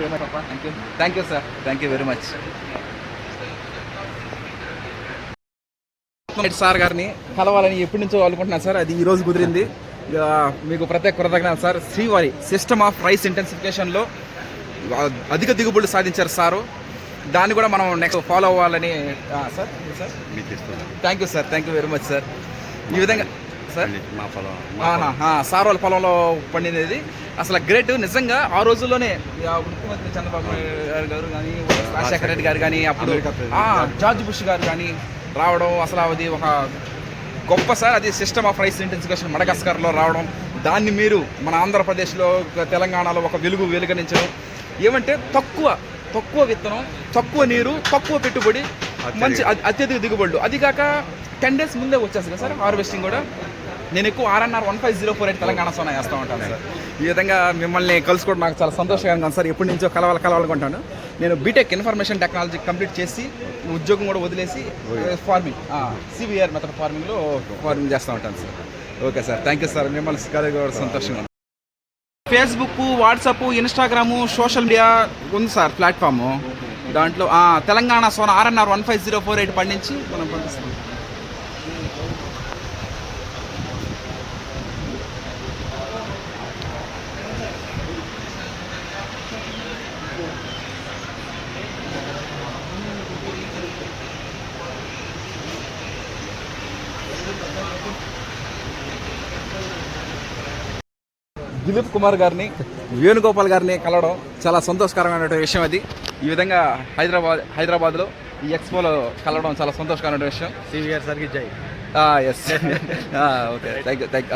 You very much thank you thank you sir thank you very much sir గారిని కలవాలని ఎప్పటి నుంచో అనుకుంటున్నాను సార్. అది ఈ రోజు కుదిరింది. మీకు ప్రత్యేక కృతజ్ఞత సార్. శ్రీవారి సిస్టమ్ ఆఫ్ రైస్ ఇంటెన్సిఫికేషన్లో అధిక దిగుబడులు సాధించారు సారు. దాన్ని కూడా మనం నెక్స్ట్ ఫాలో అవ్వాలని sir. Thank you sir thank you very much sir ఈ విధంగా సార్. మా పొలం సార్ వాళ్ళ పొలంలో పండినది. అసలు గ్రేట్ నిజంగా ఆ రోజుల్లోనే ముఖ్యమంత్రి చంద్రబాబు నాయుడు గారు కానీ రాజశేఖర రెడ్డి గారు కానీ అప్పుడు. జార్జ్ బుష్ గారు కానీ రావడం అసలు అది ఒక గొప్ప సార్. అది సిస్టమ్ ఆఫ్ రైస్ ఇంటెన్సిఫికేషన్ మడగస్కర్లో రావడం. దాన్ని మీరు మన ఆంధ్రప్రదేశ్లో తెలంగాణలో ఒక వెలుగు వెలుగనించడం. ఏమంటే తక్కువ తక్కువ విత్తనం తక్కువ నీరు తక్కువ పెట్టుబడి మంచి అత్యధిక దిగుబడులు. అది కాక టెన్ డేస్ ముందే వచ్చేస్తుంది కదా సార్ హార్వెస్టింగ్ కూడా. నేను ఎక్కువ RNR one five zero four eight Telangana Sona వేస్తూ ఉంటాను సార్. ఈ విధంగా మిమ్మల్ని కలుసుకోవడం నాకు చాలా సంతోషకరంగా ఉంది సార్. ఎప్పటి నుంచో కలవాలి కలవాలనుకుంటాను. నేను బీటెక్ ఇన్ఫర్మేషన్ టెక్నాలజీ కంప్లీట్ చేసి ఉద్యోగం కూడా వదిలేసి ఫార్మింగ్ సివిఆర్ మెథడ్ ఫార్మింగ్లో ఫార్మింగ్ చేస్తూ ఉంటాను sir. Okay sir. Thank you sir. మిమ్మల్ని కలగడం సంతోషంగా. Facebook WhatsApp Instagram social media ఉంది సార్ ప్లాట్ఫాము దాంట్లో Telangana Sona RNR one five zero four eight పండించి మనం పంపిస్తాం. దిలీప్ కుమార్ గారిని వేణుగోపాల్ గారిని కలవడం చాలా సంతోషకరమైన విషయం అది. ఈ విధంగా హైదరాబాద్ హైదరాబాద్లో ఈ ఎక్స్పోలో కలవడం చాలా సంతోషకరమైన విషయం. సివిఆర్ సార్కి జై. Yes okay thank you thank